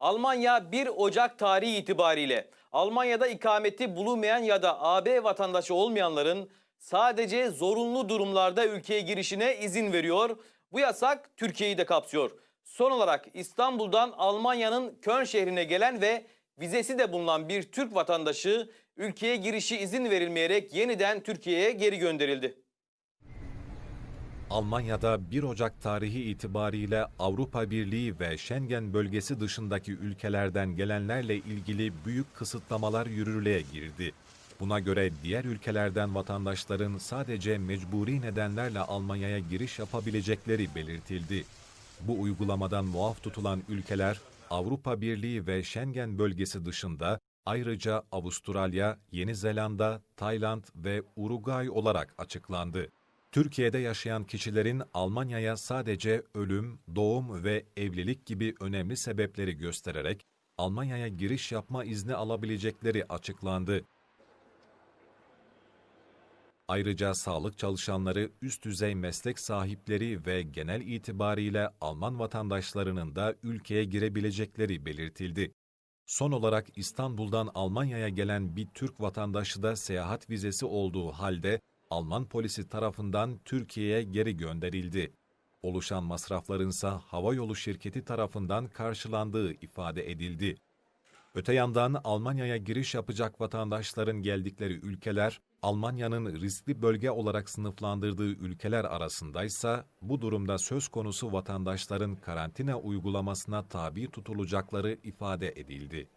Almanya 1 Ocak tarihi itibariyle Almanya'da ikameti bulunmayan ya da AB vatandaşı olmayanların sadece zorunlu durumlarda ülkeye girişine izin veriyor. Bu yasak Türkiye'yi de kapsıyor. Son olarak İstanbul'dan Almanya'nın Köln şehrine gelen ve vizesi de bulunan bir Türk vatandaşı ülkeye girişi izin verilmeyerek yeniden Türkiye'ye geri gönderildi. Almanya'da 1 Ocak tarihi itibariyle Avrupa Birliği ve Schengen bölgesi dışındaki ülkelerden gelenlerle ilgili büyük kısıtlamalar yürürlüğe girdi. Buna göre diğer ülkelerden vatandaşların sadece mecburi nedenlerle Almanya'ya giriş yapabilecekleri belirtildi. Bu uygulamadan muaf tutulan ülkeler Avrupa Birliği ve Schengen bölgesi dışında ayrıca Avustralya, Yeni Zelanda, Tayland ve Uruguay olarak açıklandı. Türkiye'de yaşayan kişilerin Almanya'ya sadece ölüm, doğum ve evlilik gibi önemli sebepleri göstererek Almanya'ya giriş yapma izni alabilecekleri açıklandı. Ayrıca sağlık çalışanları, üst düzey meslek sahipleri ve genel itibariyle Alman vatandaşlarının da ülkeye girebilecekleri belirtildi. Son olarak İstanbul'dan Almanya'ya gelen bir Türk vatandaşı da seyahat vizesi olduğu halde Alman polisi tarafından Türkiye'ye geri gönderildi. Oluşan masraflarınsa havayolu şirketi tarafından karşılandığı ifade edildi. Öte yandan Almanya'ya giriş yapacak vatandaşların geldikleri ülkeler, Almanya'nın riskli bölge olarak sınıflandırdığı ülkeler arasındaysa, bu durumda söz konusu vatandaşların karantina uygulamasına tabi tutulacakları ifade edildi.